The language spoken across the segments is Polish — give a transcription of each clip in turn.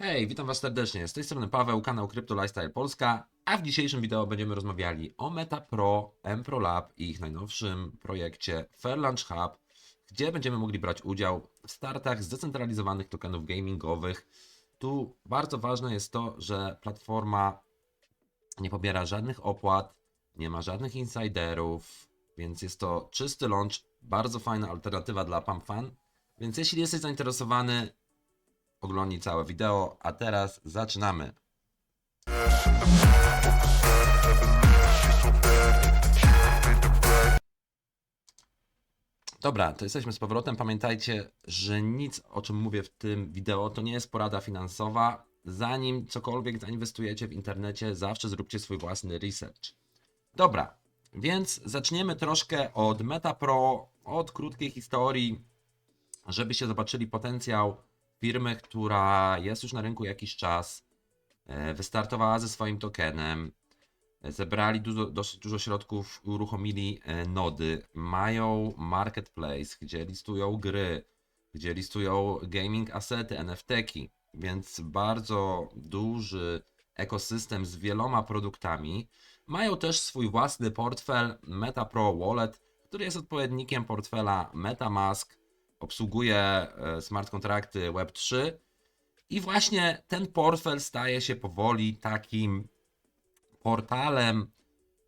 Hej, witam Was serdecznie. Z tej strony Paweł, kanał Crypto Lifestyle Polska, a w dzisiejszym wideo będziemy rozmawiali o Meta Pro, Lab i ich najnowszym projekcie Fair Launch Hub, gdzie będziemy mogli brać udział w startach zdecentralizowanych tokenów gamingowych. Tu bardzo ważne jest to, że platforma nie pobiera żadnych opłat, nie ma żadnych insiderów, więc jest to czysty launch, bardzo fajna alternatywa dla Pump Fan. Więc jeśli jesteś zainteresowany, oglądnij całe wideo, a teraz zaczynamy. Dobra, to jesteśmy z powrotem. Pamiętajcie, że nic o czym mówię w tym wideo to nie jest porada finansowa. Zanim cokolwiek zainwestujecie w internecie, zawsze zróbcie swój własny research. Dobra, więc zaczniemy troszkę od Meta Pro, od krótkiej historii, żebyście zobaczyli potencjał firmy, która jest już na rynku jakiś czas, e, wystartowała ze swoim tokenem, e, zebrali dużo, dosyć dużo środków, uruchomili e, nody, mają marketplace, gdzie listują gry, gdzie listują gaming asety, NFT-ki, więc bardzo duży ekosystem z wieloma produktami. Mają też swój własny portfel Meta Pro Wallet, który jest odpowiednikiem portfela MetaMask, obsługuje e, smart kontrakty Web3 i właśnie ten portfel staje się powoli takim portalem,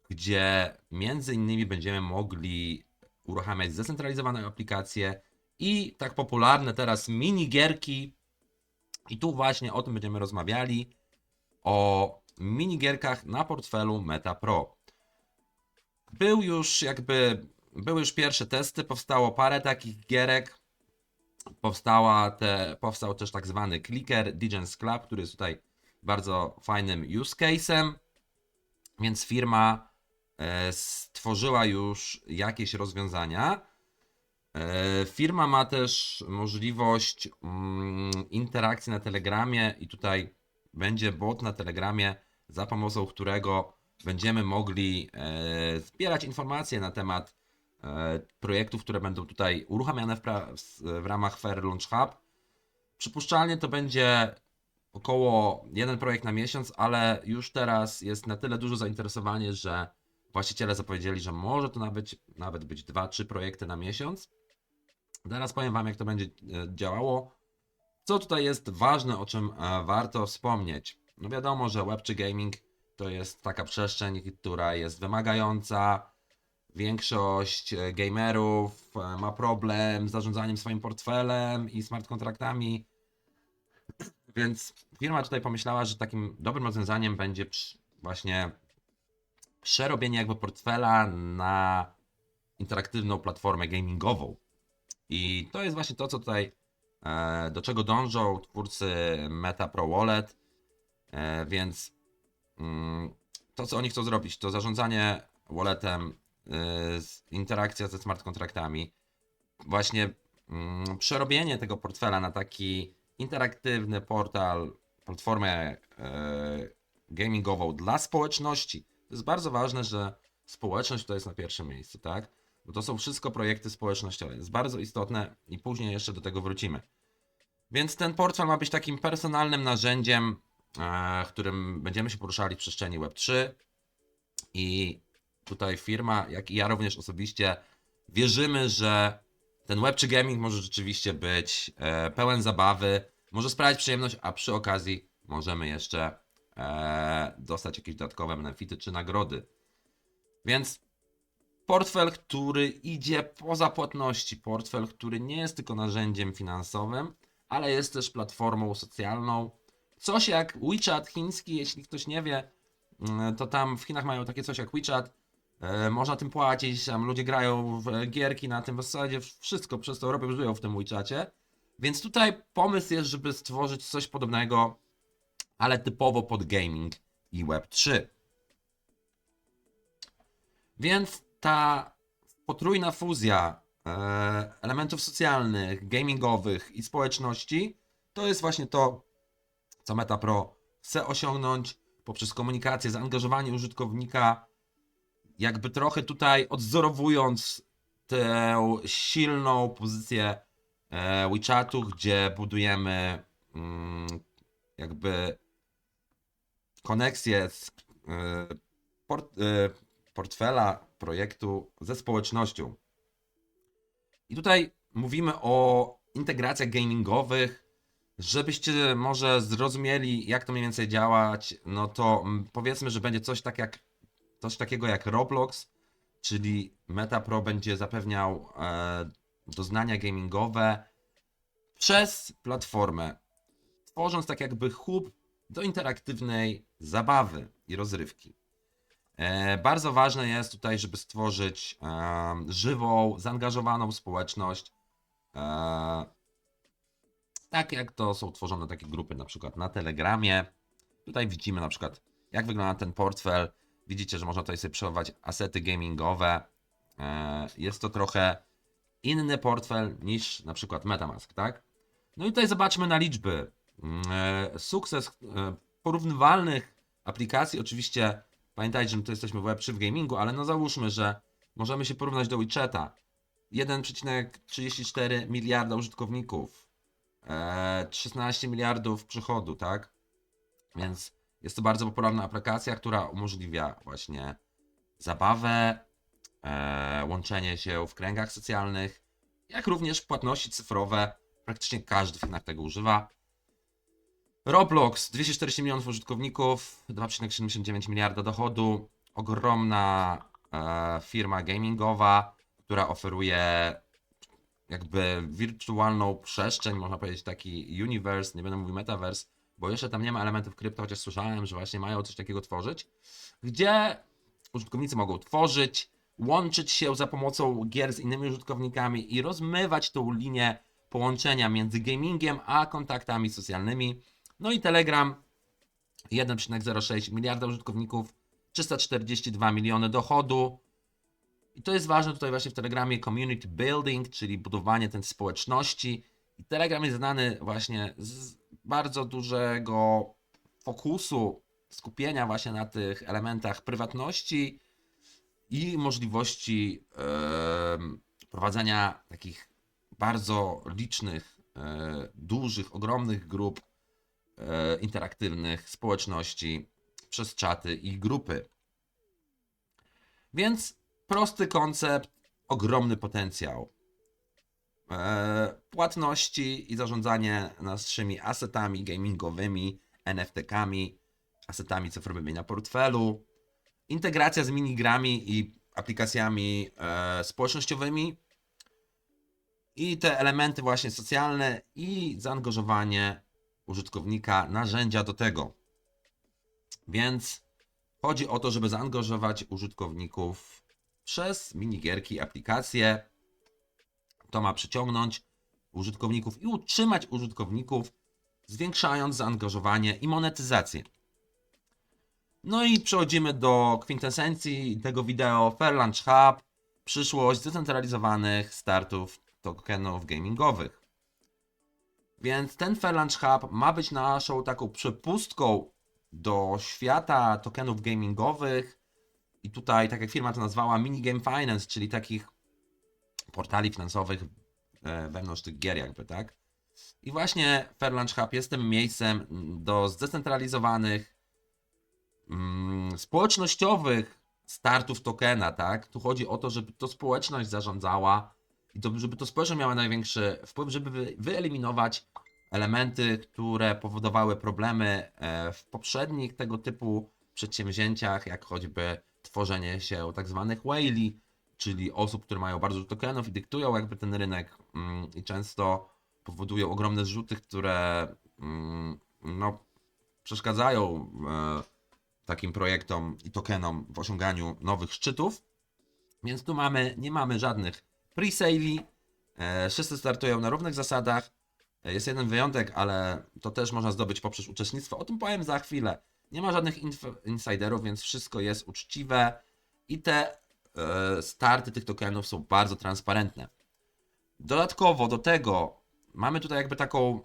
gdzie między innymi będziemy mogli uruchamiać zdecentralizowane aplikacje i tak popularne teraz minigierki. I tu właśnie o tym będziemy rozmawiali, o minigierkach na portfelu Meta Pro. Był już jakby, były już pierwsze testy, powstało parę takich gierek, powstała te, powstał też tak zwany clicker Digens Club, który jest tutaj bardzo fajnym use case'em, więc firma e, stworzyła już jakieś rozwiązania. E, Firma ma też możliwość mm, interakcji na Telegramie i tutaj będzie bot na Telegramie, za pomocą którego będziemy mogli e, zbierać informacje na temat projektów, które będą tutaj uruchamiane w, w, ramach Fair Launch Hub. Przypuszczalnie to będzie około jeden projekt na miesiąc, ale już teraz jest na tyle duże zainteresowanie, że właściciele zapowiedzieli, że może to nawet, nawet być 2-3 projekty na miesiąc. Zaraz powiem Wam, jak to będzie e, działało. Co tutaj jest ważne, o czym e, warto wspomnieć? No wiadomo, że Web czy gaming to jest taka przestrzeń, która jest wymagająca. Większość e, gamerów e, ma problem z zarządzaniem swoim portfelem i smart kontraktami. Więc firma tutaj pomyślała, że takim dobrym rozwiązaniem będzie właśnie przerobienie jakby portfela na interaktywną platformę gamingową. I to jest właśnie to, co tutaj, e, do czego dążą twórcy Meta Pro Wallet. Więc mm, to, co oni chcą zrobić, to zarządzanie walletem, interakcja ze smart kontraktami, właśnie mm, przerobienie tego portfela na taki interaktywny portal, platformę e, gamingową dla społeczności. To jest bardzo ważne, że społeczność to jest na pierwszym miejscu, tak? Bo to są wszystko projekty społecznościowe. Jest bardzo istotne i później jeszcze do tego wrócimy. Więc ten portfel ma być takim personalnym narzędziem, e, którym będziemy się poruszali w przestrzeni Web3. I tutaj firma, jak i ja również osobiście, wierzymy, że ten Web3 gaming może rzeczywiście być e, pełen zabawy, może sprawiać przyjemność, a przy okazji możemy jeszcze e, dostać jakieś dodatkowe benefity czy nagrody. Więc portfel, który idzie poza płatności, portfel, który nie jest tylko narzędziem finansowym, ale jest też platformą socjalną. Coś jak WeChat chiński, jeśli ktoś nie wie, mm, to tam w Chinach mają takie coś jak WeChat. E, można tym płacić, tam ludzie grają w gierki na tym, w zasadzie wszystko przez to Europę żyją w tym WeChacie. Więc tutaj pomysł jest, żeby stworzyć coś podobnego, ale typowo pod gaming i Web3. Więc ta potrójna fuzja e, elementów socjalnych, gamingowych i społeczności to jest właśnie to, co Meta Pro chce osiągnąć poprzez komunikację, zaangażowanie użytkownika, jakby trochę tutaj odzorowując tę silną pozycję e, WeChatu, gdzie budujemy mm, jakby koneksję z e, port, e, portfela projektu ze społecznością. I tutaj mówimy o integracjach gamingowych. Żebyście może zrozumieli, jak to mniej więcej działać, no to powiedzmy, że będzie coś tak jak coś takiego jak Roblox, czyli MetaPro będzie zapewniał e, doznania gamingowe przez platformę, tworząc tak jakby hub do interaktywnej zabawy i rozrywki. E, bardzo ważne jest tutaj, żeby stworzyć e, żywą, zaangażowaną społeczność. E, tak jak to są tworzone takie grupy, na przykład na Telegramie. Tutaj widzimy na przykład, jak wygląda ten portfel. Widzicie, że można tutaj sobie przechowywać asety gamingowe. E, Jest to trochę inny portfel niż na przykład Metamask, tak? No i tutaj zobaczmy na liczby. Mm, e, Sukces e, porównywalnych aplikacji, oczywiście pamiętajcie, że my tu jesteśmy w Web3 w gamingu, ale no załóżmy, że możemy się porównać do WeChata. 1,34 miliarda użytkowników, e, 16 miliardów przychodu, tak? Więc jest to bardzo popularna aplikacja, która umożliwia właśnie zabawę, e, łączenie się w kręgach socjalnych, jak również płatności cyfrowe. Praktycznie każdy jednak tego używa. Roblox 240 milionów użytkowników, 2,79 miliarda dochodu. Ogromna e, firma gamingowa, która oferuje jakby wirtualną przestrzeń, można powiedzieć taki universe, nie będę mówił metaverse, bo jeszcze tam nie ma elementów krypto, chociaż słyszałem, że właśnie mają coś takiego tworzyć, gdzie użytkownicy mogą tworzyć, łączyć się za pomocą gier z innymi użytkownikami i rozmywać tą linię połączenia między gamingiem a kontaktami socjalnymi. No i Telegram 1,06 miliarda użytkowników, 342 miliony dochodu. I to jest ważne tutaj właśnie w Telegramie community building, czyli budowanie tej społeczności. I Telegram jest znany właśnie z bardzo dużego fokusu, skupienia właśnie na tych elementach prywatności i możliwości em, prowadzenia takich bardzo licznych, e, dużych, ogromnych grup e, interaktywnych społeczności przez czaty i grupy. Więc prosty koncept, ogromny potencjał. E, płatności i zarządzanie naszymi asetami gamingowymi, NFT-kami, asetami cyfrowymi na portfelu, integracja z minigrami i aplikacjami e, społecznościowymi i te elementy właśnie socjalne i zaangażowanie użytkownika, narzędzia do tego. Więc chodzi o to, żeby zaangażować użytkowników przez minigierki, aplikacje. To ma przyciągnąć użytkowników i utrzymać użytkowników, zwiększając zaangażowanie i monetyzację. No i przechodzimy do kwintesencji tego wideo Fairlaunch Hub, przyszłość zdecentralizowanych startów tokenów gamingowych. Więc ten Fairlaunch Hub ma być naszą taką przepustką do świata tokenów gamingowych i tutaj, tak jak firma to nazwała, minigame finance, czyli takich portali finansowych e, wewnątrz tych gier jakby, tak? I właśnie Fairlaunch Hub jest tym miejscem do zdecentralizowanych mm, społecznościowych startów tokena, tak? Tu chodzi o to, żeby to społeczność zarządzała i to, żeby to społeczność miała największy wpływ, żeby wy- wyeliminować elementy, które powodowały problemy e, w poprzednich tego typu przedsięwzięciach, jak choćby tworzenie się tak zwanych whale'i, czyli osób, które mają bardzo dużo tokenów i dyktują jakby ten rynek mm, i często powodują ogromne zrzuty, które mm, no, przeszkadzają e, takim projektom i tokenom w osiąganiu nowych szczytów. Więc tu mamy, nie mamy żadnych pre-sale'i. E, wszyscy startują na równych zasadach. E, Jest jeden wyjątek, ale to też można zdobyć poprzez uczestnictwo. O tym powiem za chwilę. Nie ma żadnych insiderów, więc wszystko jest uczciwe i te starty tych tokenów są bardzo transparentne. Dodatkowo do tego mamy tutaj jakby taką,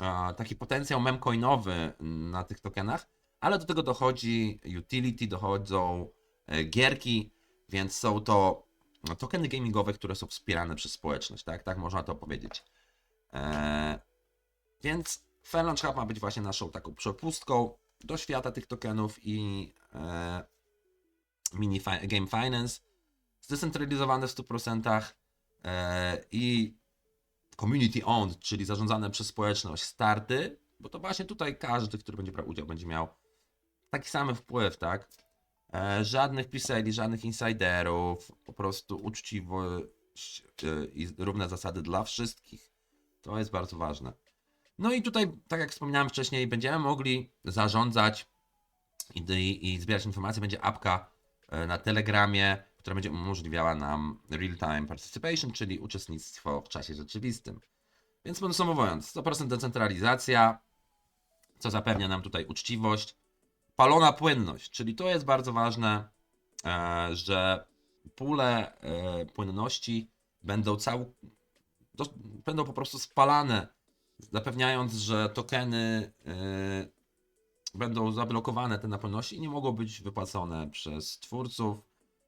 e, taki potencjał memcoinowy na tych tokenach, ale do tego dochodzi utility, dochodzą e, gierki, więc są to no, tokeny gamingowe, które są wspierane przez społeczność, tak? Tak można to powiedzieć. E, więc Fairlaunch Hub ma być właśnie naszą taką przepustką do świata tych tokenów i e, mini fi- game finance, zdecentralizowane w 100% e, i community owned, czyli zarządzane przez społeczność starty, bo to właśnie tutaj każdy, który będzie brał udział, będzie miał taki sam wpływ, tak? E, żadnych pisali, żadnych insiderów, po prostu uczciwość e, i równe zasady dla wszystkich. To jest bardzo ważne. No i tutaj, tak jak wspomniałem wcześniej, będziemy mogli zarządzać i, i, i zbierać informacje. Będzie apka na Telegramie, która będzie umożliwiała nam real-time participation, czyli uczestnictwo w czasie rzeczywistym. Więc podsumowując, 100% decentralizacja, co zapewnia nam tutaj uczciwość, palona płynność, czyli to jest bardzo ważne, e, że pule e, płynności będą cał, będą po prostu spalane, zapewniając, że tokeny e, będą zablokowane te na płynności i nie mogą być wypłacone przez twórców.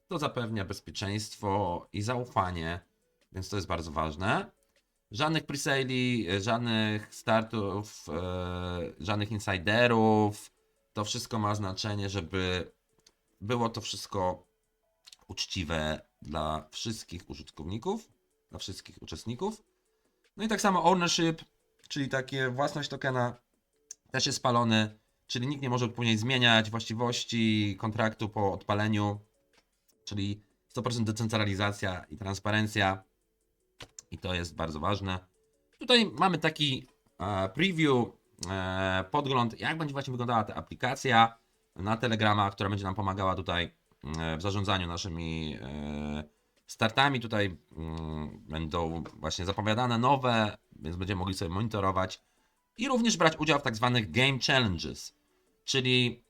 To zapewnia bezpieczeństwo i zaufanie, więc to jest bardzo ważne. Żadnych presali, żadnych startów, e, żadnych insiderów. To wszystko ma znaczenie, żeby było to wszystko uczciwe dla wszystkich użytkowników, dla wszystkich uczestników. No i tak samo ownership, czyli takie własność tokena też jest spalony, czyli nikt nie może później zmieniać właściwości kontraktu po odpaleniu, czyli 100% decentralizacja i transparencja i to jest bardzo ważne. Tutaj mamy taki e, preview, e, podgląd, jak będzie właśnie wyglądała ta aplikacja na Telegrama, która będzie nam pomagała tutaj e, w zarządzaniu naszymi e, startami. Tutaj mm, będą właśnie zapowiadane nowe, więc będziemy mogli sobie monitorować i również brać udział w tak zwanych Game Challenges, czyli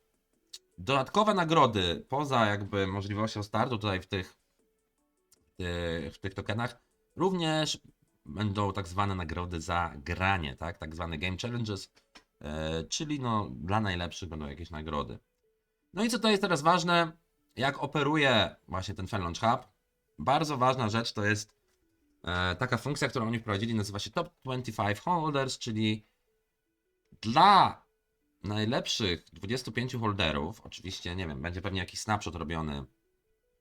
dodatkowe nagrody poza jakby możliwością startu tutaj w tych, w tych tokenach również będą tak zwane nagrody za granie, tak, tak zwane Game Challenges, e, czyli no dla najlepszych będą jakieś nagrody. No i co to jest teraz ważne, jak operuje właśnie ten Fan Launch Hub, bardzo ważna rzecz to jest e, taka funkcja, którą oni wprowadzili, nazywa się Top 25 Holders, czyli dla najlepszych 25 holderów, oczywiście, nie wiem, będzie pewnie jakiś snapshot robiony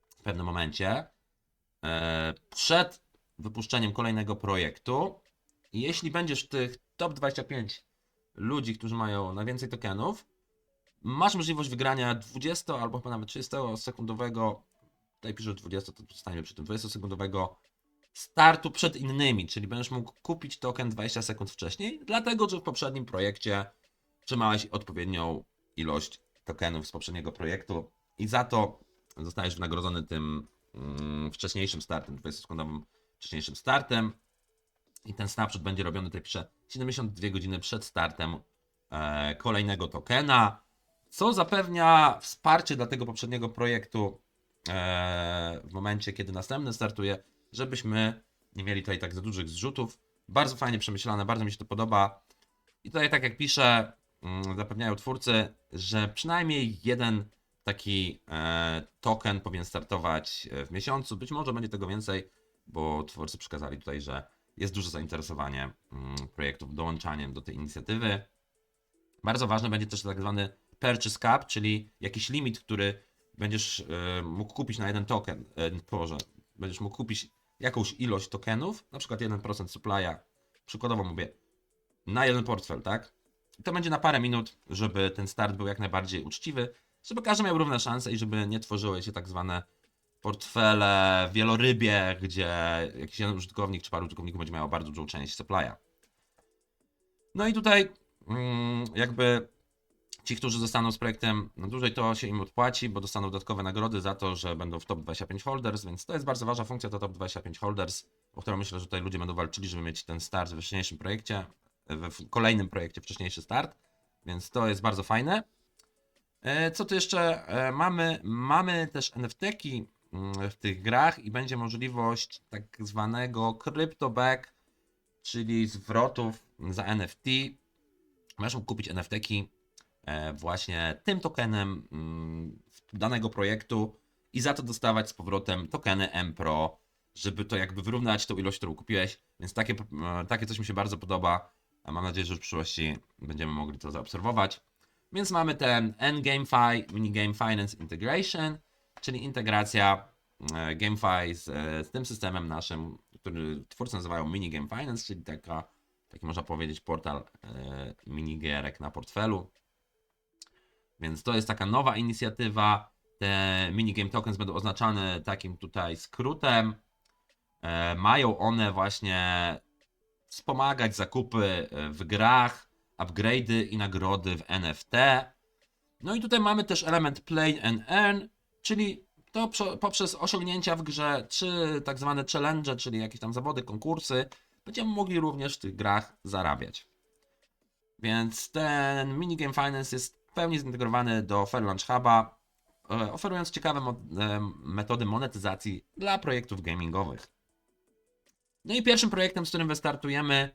w pewnym momencie, e, przed wypuszczeniem kolejnego projektu, jeśli będziesz tych top 25 ludzi, którzy mają najwięcej tokenów, masz możliwość wygrania 20 albo chyba nawet 30 sekundowego, tutaj piszę 20, to zostaniemy przy tym 20 sekundowego startu przed innymi, czyli będziesz mógł kupić token 20 sekund wcześniej, dlatego że w poprzednim projekcie trzymałeś odpowiednią ilość tokenów z poprzedniego projektu i za to zostajesz wynagrodzony tym mm, wcześniejszym startem, 20-sekundowym wcześniejszym startem. I ten snapshot będzie robiony, tutaj piszę, 72 godziny przed startem e, kolejnego tokena, co zapewnia wsparcie dla tego poprzedniego projektu e, w momencie, kiedy następny startuje, żebyśmy nie mieli tutaj tak za dużych zrzutów. Bardzo fajnie przemyślane, bardzo mi się to podoba. I tutaj, tak jak piszę, zapewniają twórcy, że przynajmniej jeden taki e, token powinien startować e, w miesiącu. Być może będzie tego więcej, bo twórcy przekazali tutaj, że jest duże zainteresowanie mm, projektów dołączaniem do tej inicjatywy. Bardzo ważny będzie też tak zwany purchase cap, czyli jakiś limit, który będziesz e, mógł kupić na jeden token. Boże, będziesz mógł kupić jakąś ilość tokenów, na przykład 1% supply'a, przykładowo mówię, na jeden portfel, tak? To będzie na parę minut, żeby ten start był jak najbardziej uczciwy, żeby każdy miał równe szanse i żeby nie tworzyły się tak zwane portfele wielorybie, gdzie jakiś jeden użytkownik czy paru użytkowników będzie miało bardzo dużą część supply'a. No i tutaj mm, jakby ci, którzy zostaną z projektem na dłużej, to się im odpłaci, bo dostaną dodatkowe nagrody za to, że będą w top 25 holders, więc to jest bardzo ważna funkcja, to top 25 holders, o którą myślę, że tutaj ludzie będą walczyli, żeby mieć ten start we wcześniejszym projekcie, w kolejnym projekcie wcześniejszy start, więc to jest bardzo fajne. E, Co tu jeszcze e, mamy? Mamy też NFT-ki mm, w tych grach i będzie możliwość tak zwanego crypto-back, czyli zwrotów za NFT. Możesz kupić NFT-ki e, właśnie tym tokenem mm, danego projektu i za to dostawać z powrotem tokeny M-Pro, żeby to jakby wyrównać tą ilość, którą kupiłeś. Więc takie, takie coś mi się bardzo podoba. A mam nadzieję, że w przyszłości będziemy mogli to zaobserwować. Więc mamy ten NGameFi, Minigame Finance Integration, czyli integracja e, GameFi z, e, z tym systemem naszym, który twórcy nazywają Minigame Finance, czyli taka, taki można powiedzieć portal e, minigierek na portfelu. Więc to jest taka nowa inicjatywa. Te minigame tokens będą oznaczane takim tutaj skrótem. E, mają one właśnie wspomagać zakupy e, w grach, upgrade'y i nagrody w NFT. No i tutaj mamy też element play and earn, czyli to prze- poprzez osiągnięcia w grze, czy tak zwane challenge, czyli jakieś tam zawody, konkursy, będziemy mogli również w tych grach zarabiać. Więc ten minigame finance jest w pełni zintegrowany do Fair Launch Huba, e, oferując ciekawe metody monetyzacji dla projektów gamingowych. No i pierwszym projektem, z którym wystartujemy,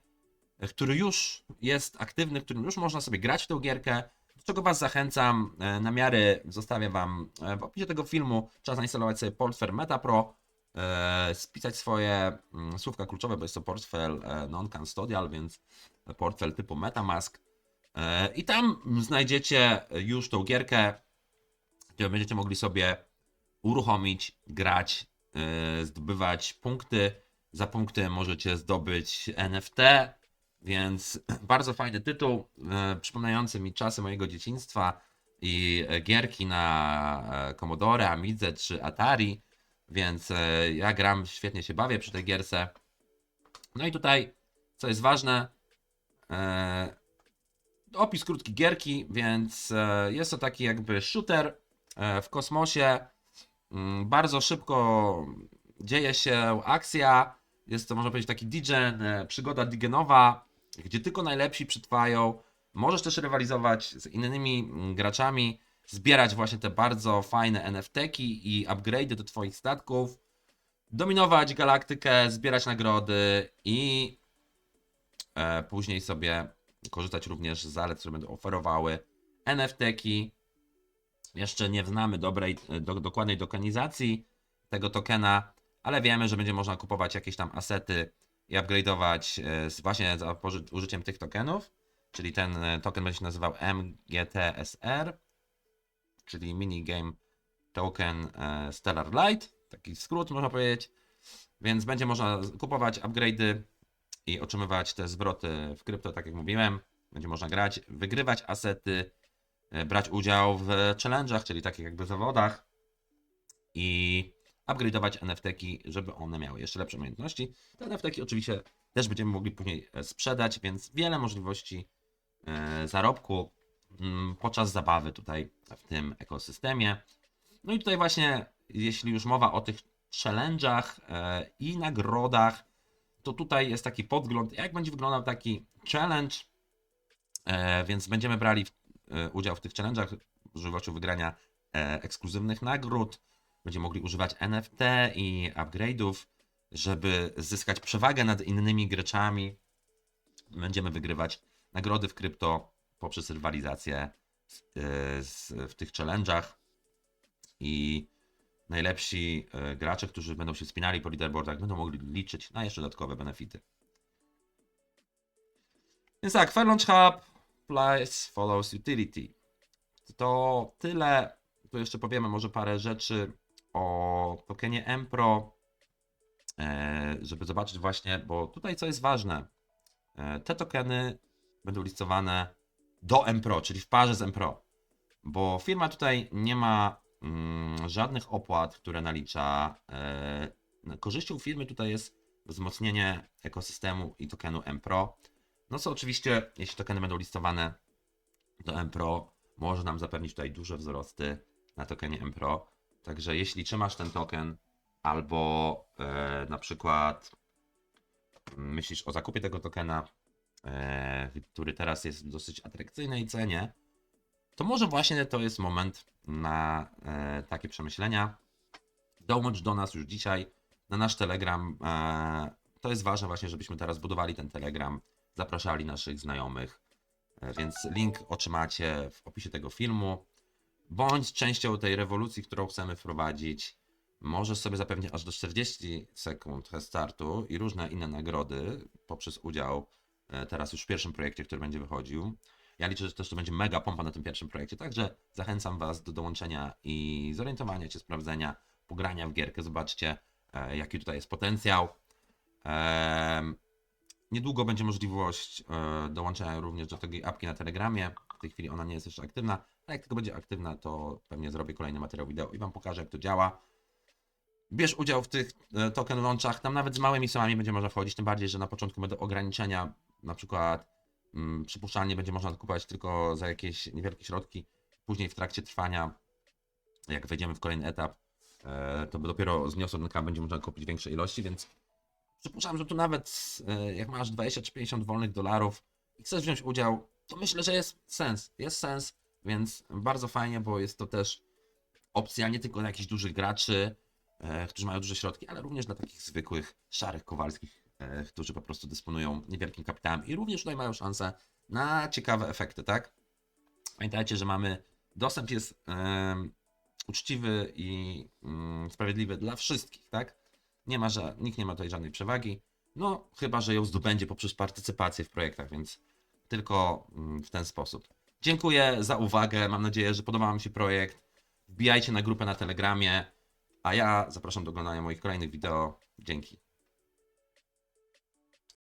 który już jest aktywny, którym już można sobie grać w tę gierkę, do czego Was zachęcam. e, Namiary zostawię Wam e, w opisie tego filmu. Trzeba zainstalować sobie portfel MetaPro, e, spisać swoje mm, słówka kluczowe, bo jest to portfel non-custodial, więc portfel typu MetaMask. I tam znajdziecie już tą gierkę, gdzie będziecie mogli sobie uruchomić, grać, zdobywać punkty. Za punkty możecie zdobyć NFT, więc bardzo fajny tytuł, e, przypominający mi czasy mojego dzieciństwa i gierki na e, Commodore, Amidze czy Atari, więc e, ja gram, świetnie się bawię przy tej gierce. No i tutaj, co jest ważne, opis krótki gierki, więc jest to taki jakby shooter w kosmosie. Mm, Bardzo szybko dzieje się akcja. Jest to, można powiedzieć, taki digen, e, przygoda digenowa, gdzie tylko najlepsi przetrwają. Możesz też rywalizować z innymi mm, graczami, zbierać właśnie te bardzo fajne NFT-ki i upgrade'y do Twoich statków, dominować galaktykę, zbierać nagrody i e, później sobie korzystać również z zalet, które będą oferowały NFT-ki. Jeszcze nie znamy dobrej, do, dokładnej dokanizacji tego tokena, ale wiemy, że będzie można kupować jakieś tam asety i upgrade'ować e, właśnie za użyciem tych tokenów. Czyli ten e, token będzie się nazywał MGTSR, czyli Minigame Token e, Stellar Light, taki skrót można powiedzieć. Więc będzie można kupować upgrade'y i otrzymywać te zwroty w krypto, tak jak mówiłem. Będzie można grać, wygrywać asety, brać udział w challenge'ach, czyli takich jakby zawodach i upgrade'ować NFT-ki, żeby one miały jeszcze lepsze umiejętności. Te NFT-ki oczywiście też będziemy mogli później e, sprzedać, więc wiele możliwości e, zarobku mm, podczas zabawy tutaj w tym ekosystemie. No i tutaj właśnie, jeśli już mowa o tych challenge'ach e, i nagrodach, to tutaj jest taki podgląd, jak będzie wyglądał taki challenge, więc będziemy brali udział w tych challenge'ach możliwością wygrania ekskluzywnych nagród, będziemy mogli używać NFT i upgrade'ów, żeby zyskać przewagę nad innymi graczami. Będziemy wygrywać nagrody w krypto poprzez rywalizację e, w tych challenge'ach i najlepsi e, gracze, którzy będą się spinali po leaderboardach, będą mogli liczyć na jeszcze dodatkowe benefity. Więc tak, Fair Launch Hub, Price follows utility. To tyle. Tu jeszcze powiemy może parę rzeczy o tokenie MPRO, e, żeby zobaczyć właśnie, bo tutaj co jest ważne, e, te tokeny będą listowane do MPRO, czyli w parze z MPRO, bo firma tutaj nie ma mm, żadnych opłat, które nalicza. E, korzyścią firmy tutaj jest wzmocnienie ekosystemu i tokenu MPRO. No co oczywiście, jeśli tokeny będą listowane do MPRO, może nam zapewnić tutaj duże wzrosty na tokenie MPRO. Także jeśli trzymasz ten token, albo e, na przykład myślisz o zakupie tego tokena, e, który teraz jest w dosyć atrakcyjnej cenie, to może właśnie to jest moment na e, takie przemyślenia. Dołącz do nas już dzisiaj na nasz Telegram. E, to jest ważne właśnie, żebyśmy teraz budowali ten Telegram, zapraszali naszych znajomych, e, więc link otrzymacie w opisie tego filmu. Bądź częścią tej rewolucji, którą chcemy wprowadzić. Możesz sobie zapewnić aż do 40 sekund startu i różne inne nagrody poprzez udział e, teraz już w pierwszym projekcie, który będzie wychodził. Ja liczę, że też to będzie mega pompa na tym pierwszym projekcie, także zachęcam Was do dołączenia i zorientowania się, sprawdzenia, pogrania w gierkę, zobaczcie e, jaki tutaj jest potencjał. Niedługo będzie możliwość e, dołączenia również do tej apki na Telegramie. W tej chwili ona nie jest jeszcze aktywna, ale jak tylko będzie aktywna, to pewnie zrobię kolejny materiał wideo i Wam pokażę, jak to działa. Bierz udział w tych e, token launchach, tam nawet z małymi sumami będzie można wchodzić, tym bardziej, że na początku będą ograniczenia, na przykład mm, przypuszczalnie będzie można kupować tylko za jakieś niewielkie środki, później w trakcie trwania, jak wejdziemy w kolejny etap, e, to dopiero z wniosku będzie można kupić większe ilości, więc przypuszczam, że tu nawet e, jak masz 20 czy 50 wolnych dolarów i chcesz wziąć udział, to myślę, że jest sens. Jest sens, więc bardzo fajnie, bo jest to też opcja nie tylko dla jakichś dużych graczy, e, którzy mają duże środki, ale również dla takich zwykłych, szarych kowalskich, e, którzy po prostu dysponują niewielkim kapitałem i również tutaj mają szansę na ciekawe efekty, tak? Pamiętajcie, że mamy dostęp jest em, uczciwy i mm, sprawiedliwy dla wszystkich, tak? Nie ma, że nikt nie ma tutaj żadnej przewagi. No, chyba, że ją zdobędzie poprzez partycypację w projektach, więc tylko mm, w ten sposób. Dziękuję za uwagę. Mam nadzieję, że podoba Wam się projekt. Wbijajcie na grupę na Telegramie, a ja zapraszam do oglądania moich kolejnych wideo. Dzięki.